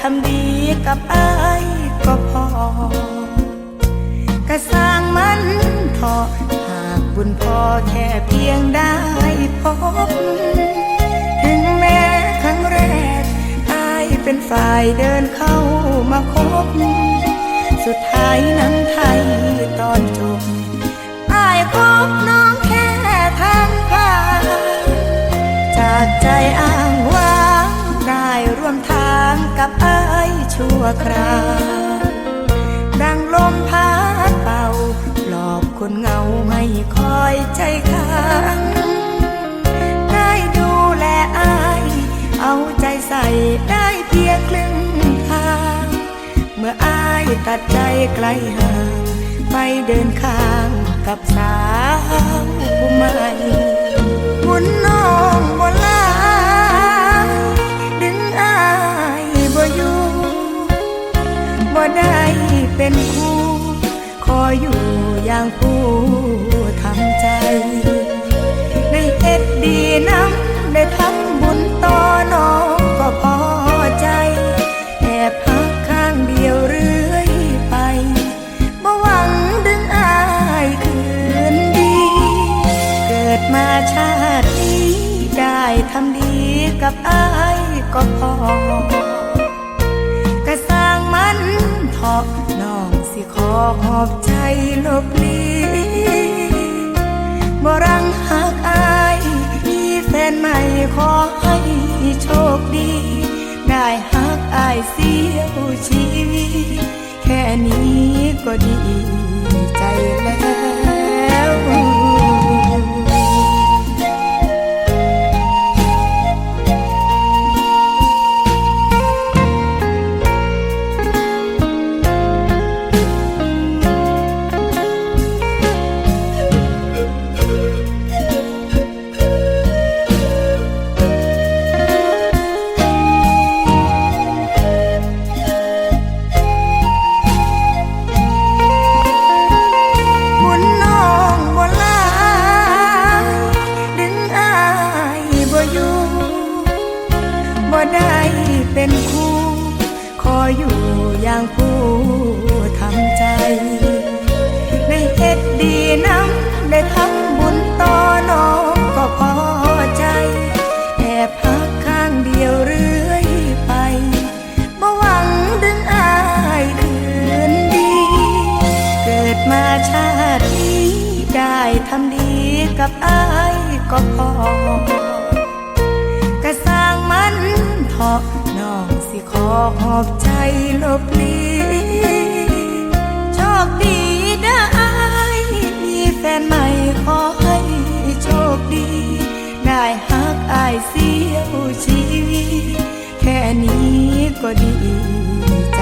ทำดีกับอายก็พอก็สร้างมันเถอหากบุญพอแค่เพียงได้พบ ถึงแม้ครั้งแรกอายเป็นฝ่ายเดินเข้ามาคบ สุดท้ายหนังไทยตอนจบอายคบน้อง ชั่วคราวดังลมพัดเป่าหลอกคนเงาให้คอยใจค้างได้ดูแลอาย เอาใจใส่ได้เพียงครึ่งทาง เมื่ออายตัดใจไกลห่างไปเดินข้างกับสาวผู้ใหม่บุญน้อง ออยู่อย่างผู้ทำใจ ได้เฮ็ดดีน้ำได้ทำบุญต่อน้องก็พอใจแอบพักข้างเดียวเรื่อยไปบ่หวังดึงอายคืนดี เกิดมาชาตินี้ได้ทำดีกับอายก็พอ ขอขอบใจลบลีบ่รังหักอายมีแฟนใหม่ขอให้โชคดี ได้หักอายเสียวชีวิต แค่นี้ก็ดีใจแล้ว เป็นคู่ขออยู่อย่างผู้ทำใจ ได้เฮ็ดดีน้ำได้ทำบุญต่อน้องก็พอใจแอบพักข้างเดียวเรื่อยไปบ่หวังดึงอายคืนดี เกิดมาชาตินี้ได้ทำดีกับอายก็พอ สิขอหอบใจลบลีโชคดีได้มีแฟนใหม่ขอให้โชคดี ได้ฮักอายเสียวชีวิตแค่นี้ก็ดีใจ